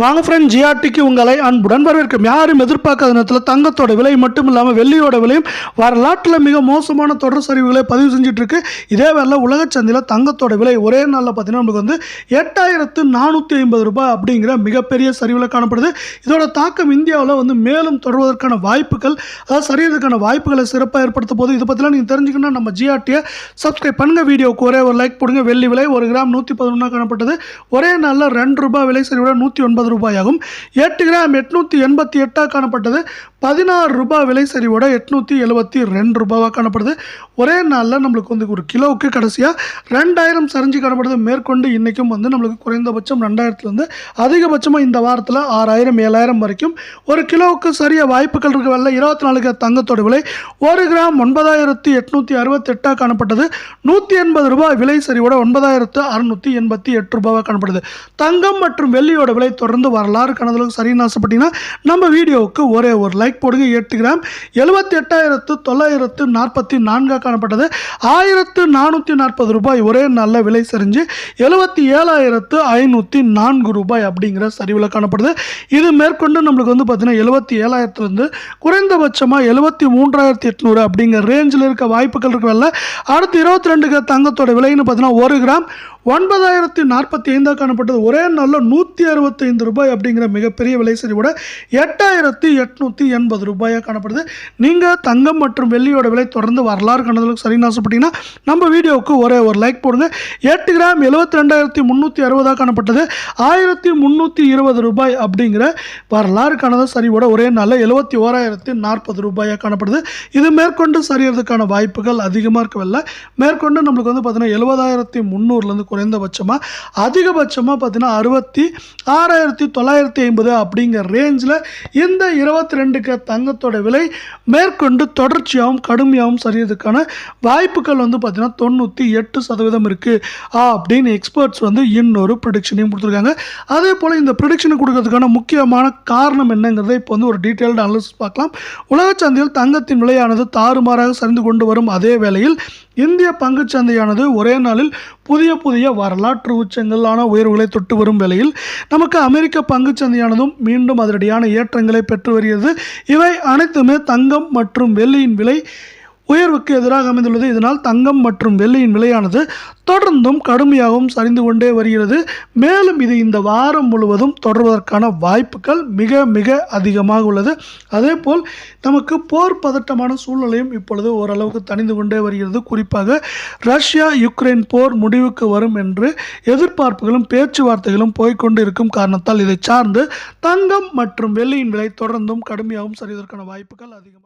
வாங்க ஃப்ரெண்ட் ஜிஆர்டிக்கு உங்களை அன்புடன் வரவேற்கும் யாரும் எதிர்பார்க்காத நேரத்தில் தங்கத்தோட விலை மட்டும் இல்லாமல் வெள்ளியோட விலையும் வரலாற்றில் மிக மோசமான தொடர் சரிவுகளை பதிவு செஞ்சிட்ருக்கு இதே வேலை உலக சந்தையில் தங்கத்தோட விலை ஒரே நாளில் பார்த்தீங்கன்னா நமக்கு வந்து எட்டாயிரத்து நானூற்றி ஐம்பது ரூபாய் அப்படிங்கிற மிகப்பெரிய சரிவில் காணப்படுது. இதோட தாக்கம் இந்தியாவில் வந்து மேலும் தொடர்வதற்கான வாய்ப்புகள் அதாவது சரியறதுக்கான வாய்ப்புகளை சிறப்பாக ஏற்படுத்த போது இதை பற்றிலாம் நீங்கள் தெரிஞ்சுக்கணும்னா நம்ம ஜிஆர்டியை சப்ஸ்கிரைப் பண்ணுங்கள் வீடியோவுக்கு ஒரே ஒரு லைக் போடுங்க. வெள்ளி விலை ஒரு கிராம் நூற்றி பதினொன்றா காணப்பட்டது. ஒரே நாளில் ரெண்டு ரூபாய் விலை சரிவோட நூற்றி ஒன்பது ரூபாயாகும். எட்டு கிராம் எட்நூற்றி எண்பத்தி எட்டாக காணப்பட்டது. பதினாறு ரூபாய் விலை சரிவோட எட்நூற்றி எழுபத்தி ரெண்டு ரூபாவாக காணப்படுது. ஒரே நாளில் நம்மளுக்கு வந்து ஒரு கிலோவுக்கு கடைசியாக ரெண்டாயிரம் சரிஞ்சு காணப்படுது. மேற்கொண்டு இன்றைக்கும் வந்து நம்மளுக்கு குறைந்தபட்சம் ரெண்டாயிரத்துலேருந்து அதிகபட்சமாக இந்த வாரத்தில் ஆறாயிரம் ஏழாயிரம் வரைக்கும் ஒரு கிலோவுக்கு சரிய வாய்ப்புகள் இருக்க வரல இருபத்தி நாலு கிராம் தங்கத்தோட விலை ஒரு கிராம் ஒன்பதாயிரத்தி எட்நூற்றி அறுபத்தெட்டாக காணப்பட்டது. நூற்றி எண்பது ரூபாய் விலை சரிவோட ஒன்பதாயிரத்து அறுநூற்றி எண்பத்தி எட்டு ரூபாவாக காணப்படுது. தங்கம் மற்றும் வெள்ளியோட விலை தொடர்ந்து வரலாறு கணதலுக்கு சரின்னு ஆசைப்பட்டீங்கன்னா நம்ம வீடியோவுக்கு ஒரே ஒரு லைக் போடுங்க. எட்டு கிராம் எழுபத்தி எட்டாயிரத்து தொள்ளாயிரத்து நாற்பத்தி நான்காக காணப்பட்டது. ஆயிரத்து நானூற்றி நாற்பது ரூபாய் ஒரே நல்ல விலை செறிஞ்சு எழுபத்தி ஏழாயிரத்து ஐநூற்றி நான்கு ரூபாய் அப்படிங்கிற சரிவில் காணப்படுது. இது மேற்கொண்டு நம்மளுக்கு வந்து பார்த்திங்கன்னா எழுபத்தி ஏழாயிரத்துலேருந்து குறைந்தபட்சமாக எழுபத்தி மூன்றாயிரத்தி எட்நூறு அப்படிங்கிற ரேஞ்சில் இருக்க வாய்ப்புகள் இருக்கவில்ல அடுத்து இருபத்தி ரெண்டுக்கு தங்கத்தோட விலைன்னு பார்த்தீங்கன்னா ஒரு கிராம் ஒன்பதாயிரத்தி நாற்பத்தி ஐந்தாக காணப்பட்டது. ஒரே நாளில் நூற்றி அறுபத்தைந்து ரூபாய் அப்படிங்கிற மிகப்பெரிய விலை சரிவோட எட்டாயிரத்தி எட்நூற்றி எண்பது ரூபாயாக காணப்படுது. நீங்கள் தங்கம் மற்றும் வெள்ளியோட விலை தொடர்ந்து வரலாறு கண்டதுக்கு சரின்னு ஆசைப்பட்டீங்கன்னா நம்ம வீடியோவுக்கு ஒரே ஒரு லைக் போடுங்க. எட்டு கிராம் எழுபத்தி ரெண்டாயிரத்தி முந்நூற்றி அறுபதாக காணப்பட்டது. ஆயிரத்தி முந்நூற்றி இருபது ரூபாய் அப்படிங்கிற வரலாறு கணத சரிவோட ஒரே நாளில் எழுபத்தி ஓராயிரத்தி நாற்பது ரூபாயாக காணப்படுது. இது மேற்கொண்டு சரியறதுக்கான வாய்ப்புகள் அதிகமாக இருக்கவில்லை. மேற்கொண்டு நம்மளுக்கு வந்து பார்த்தீங்கன்னா எழுபதாயிரத்தி முந்நூறுலேருந்து குறைந்தபட்சமாக அதிகபட்சமாக பார்த்தீங்கன்னா அறுபத்தி ஆறாயிரத்தி தொள்ளாயிரத்தி ஐம்பது அப்படிங்கிற ரேஞ்சில் இந்த இருபத்தி ரெண்டுக்கு தங்கத்தோட விலை மேற்கொண்டு தொடர்ச்சியாகவும் கடுமையாகவும் சரியதுக்கான வாய்ப்புகள் வந்து பார்த்தீங்கன்னா தொண்ணூற்றி எட்டு சதவீதம் இருக்குது அப்படின்னு எக்ஸ்பர்ட்ஸ் வந்து இன்னொரு ப்ரிடிக்ஷனையும் கொடுத்துருக்காங்க. அதே போல் இந்த ப்ரிடிக்ஷனை கொடுக்கறதுக்கான முக்கியமான காரணம் என்னங்கிறத இப்போ வந்து ஒரு டீட்டெயில்டு அனாலிசிஸ் பார்க்கலாம். உலக சந்தையில் தங்கத்தின் விலையானது தாறுமாறாக சரிந்து கொண்டு வரும் அதே வேளையில் இந்திய பங்குச்சந்தையானது ஒரே நாளில் புதிய புதிய வரலாற்று உச்சங்களான உயர்வுகளை தொட்டு வரும் வேளையில் நமக்கு அமெரிக்க பங்குச் சந்தையானதும் மீண்டும் அதிரடியான ஏற்றங்களை பெற்று வருகிறது. இவை அனைத்துமே தங்கம் மற்றும் வெள்ளியின் விலை உயர்வுக்கு எதிராக அமைந்துள்ளது. இதனால் தங்கம் மற்றும் வெள்ளியின் விலையானது தொடர்ந்தும் கடுமையாகவும் சரிந்து கொண்டே வருகிறது. மேலும் இது இந்த வாரம் முழுவதும் தொடர்வதற்கான வாய்ப்புகள் மிக மிக அதிகமாக உள்ளது. அதேபோல் நமக்கு போர் பதட்டமான சூழ்நிலையும் இப்பொழுது ஓரளவுக்கு தணிந்து கொண்டே வருகிறது. குறிப்பாக ரஷ்யா யுக்ரைன் போர் முடிவுக்கு வரும் என்று எதிர்பார்ப்புகளும் பேச்சுவார்த்தைகளும் போய்க்கொண்டு இருக்கும் காரணத்தால் இதை சார்ந்து தங்கம் மற்றும் வெள்ளியின் விலை தொடர்ந்தும் கடுமையாகவும் சரிவதற்கான வாய்ப்புகள் அதிகம்